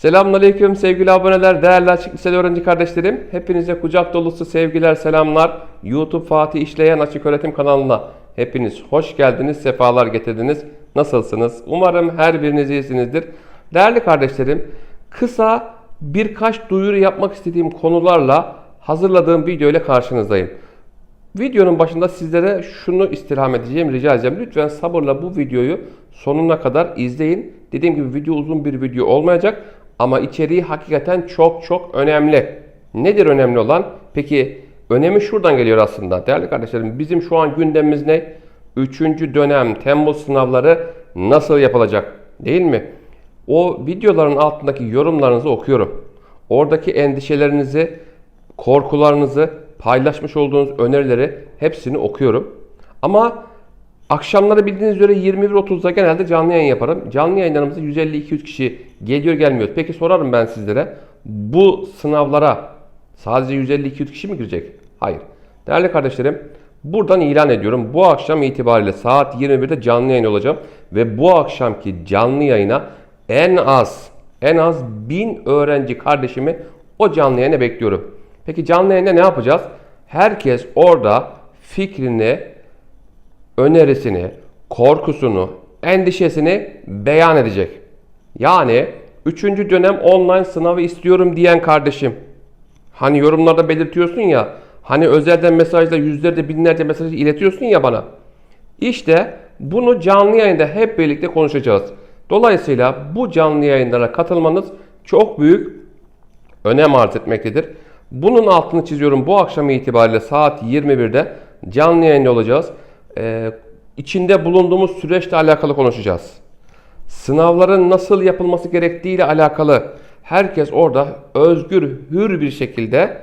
Selamünaleyküm sevgili aboneler, değerli açık liseli öğrenci kardeşlerim. Hepinize kucak dolusu sevgiler, selamlar. YouTube Fatih İşleyen Açık Öğretim kanalına hepiniz hoş geldiniz, sefalar getirdiniz. Nasılsınız? Umarım her biriniz iyisinizdir. Değerli kardeşlerim, kısa birkaç duyuru yapmak istediğim konularla hazırladığım video ile karşınızdayım. Videonun başında sizlere şunu istirham edeceğim, rica edeceğim. Lütfen sabırla bu videoyu sonuna kadar izleyin. Dediğim gibi video uzun bir video olmayacak ama içeriği hakikaten çok çok önemli. Nedir önemli olan? Peki önemi şuradan geliyor aslında. Değerli kardeşlerim bizim şu an gündemimiz ne? Üçüncü dönem Temmuz sınavları nasıl yapılacak? Değil mi? O videoların altındaki yorumlarınızı okuyorum. Oradaki endişelerinizi, korkularınızı, paylaşmış olduğunuz önerileri hepsini okuyorum. Ama akşamları bildiğiniz üzere 21.30'da genelde canlı yayın yaparım. Canlı yayınlarımızda 150-200 kişi geliyor gelmiyor. Peki sorarım ben sizlere. Bu sınavlara sadece 150-200 kişi mi girecek? Hayır. Değerli kardeşlerim buradan ilan ediyorum. Bu akşam itibariyle saat 21'de canlı yayın olacağım. Ve bu akşamki canlı yayına en az en az 1000 öğrenci kardeşimi o canlı yayına bekliyorum. Peki canlı yayında ne yapacağız? Herkes orada fikrini, önerisini, korkusunu, endişesini beyan edecek. Yani 3. dönem online sınavı istiyorum diyen kardeşim. Hani yorumlarda belirtiyorsun ya, hani özelden mesajla yüzlerce binlerce mesaj iletiyorsun ya bana. İşte bunu canlı yayında hep birlikte konuşacağız. Dolayısıyla bu canlı yayınlara katılmanız çok büyük önem arz etmektedir. Bunun altını çiziyorum. Bu akşam itibariyle saat 21'de canlı yayında olacağız. Ee, içinde bulunduğumuz süreçle alakalı konuşacağız. Sınavların nasıl yapılması gerektiği ile alakalı herkes orada özgür, hür bir şekilde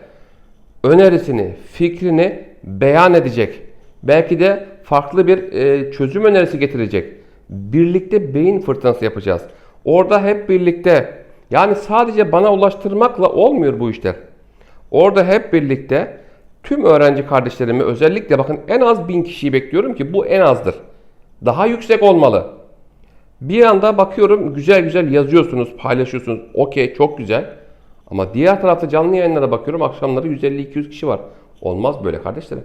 önerisini, fikrini beyan edecek. Belki de farklı bir e, çözüm önerisi getirecek. Birlikte beyin fırtınası yapacağız. Orada hep birlikte yani sadece bana ulaştırmakla olmuyor bu işler. Orada hep birlikte tüm öğrenci kardeşlerimi özellikle bakın en az bin kişiyi bekliyorum ki bu en azdır. Daha yüksek olmalı. Bir anda bakıyorum güzel güzel yazıyorsunuz, paylaşıyorsunuz. Okey çok güzel. Ama diğer tarafta canlı yayınlara bakıyorum akşamları 150-200 kişi var. Olmaz böyle kardeşlerim.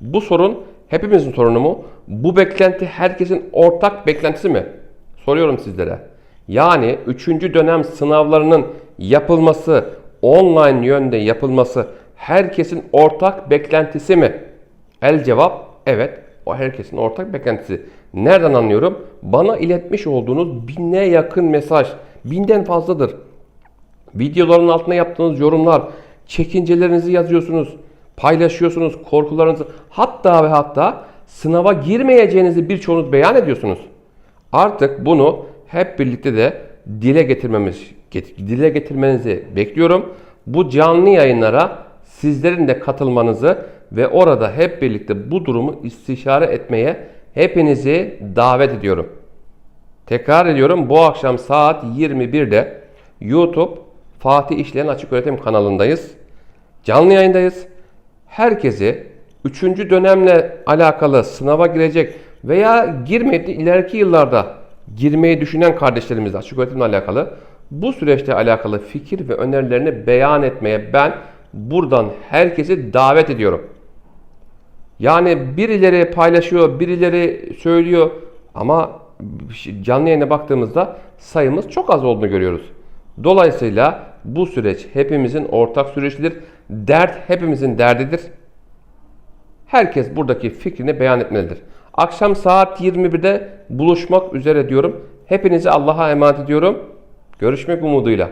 Bu sorun hepimizin sorunu mu? Bu beklenti herkesin ortak beklentisi mi? Soruyorum sizlere. Yani 3. dönem sınavlarının yapılması, online yönde yapılması herkesin ortak beklentisi mi? El cevap evet. O herkesin ortak beklentisi. Nereden anlıyorum? Bana iletmiş olduğunuz bine yakın mesaj. Binden fazladır. Videoların altına yaptığınız yorumlar, çekincelerinizi yazıyorsunuz, paylaşıyorsunuz, korkularınızı hatta ve hatta sınava girmeyeceğinizi birçoğunuz beyan ediyorsunuz. Artık bunu hep birlikte de dile getirmemiz, dile getirmenizi bekliyorum. Bu canlı yayınlara sizlerin de katılmanızı ve orada hep birlikte bu durumu istişare etmeye hepinizi davet ediyorum. Tekrar ediyorum bu akşam saat 21'de YouTube Fatih İşleyen Açık Öğretim kanalındayız. Canlı yayındayız. Herkesi 3. dönemle alakalı sınava girecek veya girmedi ileriki yıllarda girmeyi düşünen kardeşlerimizle açık öğretimle alakalı bu süreçte alakalı fikir ve önerilerini beyan etmeye ben buradan herkesi davet ediyorum. Yani birileri paylaşıyor, birileri söylüyor ama canlı yayına baktığımızda sayımız çok az olduğunu görüyoruz. Dolayısıyla bu süreç hepimizin ortak sürecidir. Dert hepimizin derdidir. Herkes buradaki fikrini beyan etmelidir. Akşam saat 21'de buluşmak üzere diyorum. Hepinizi Allah'a emanet ediyorum. Görüşmek umuduyla.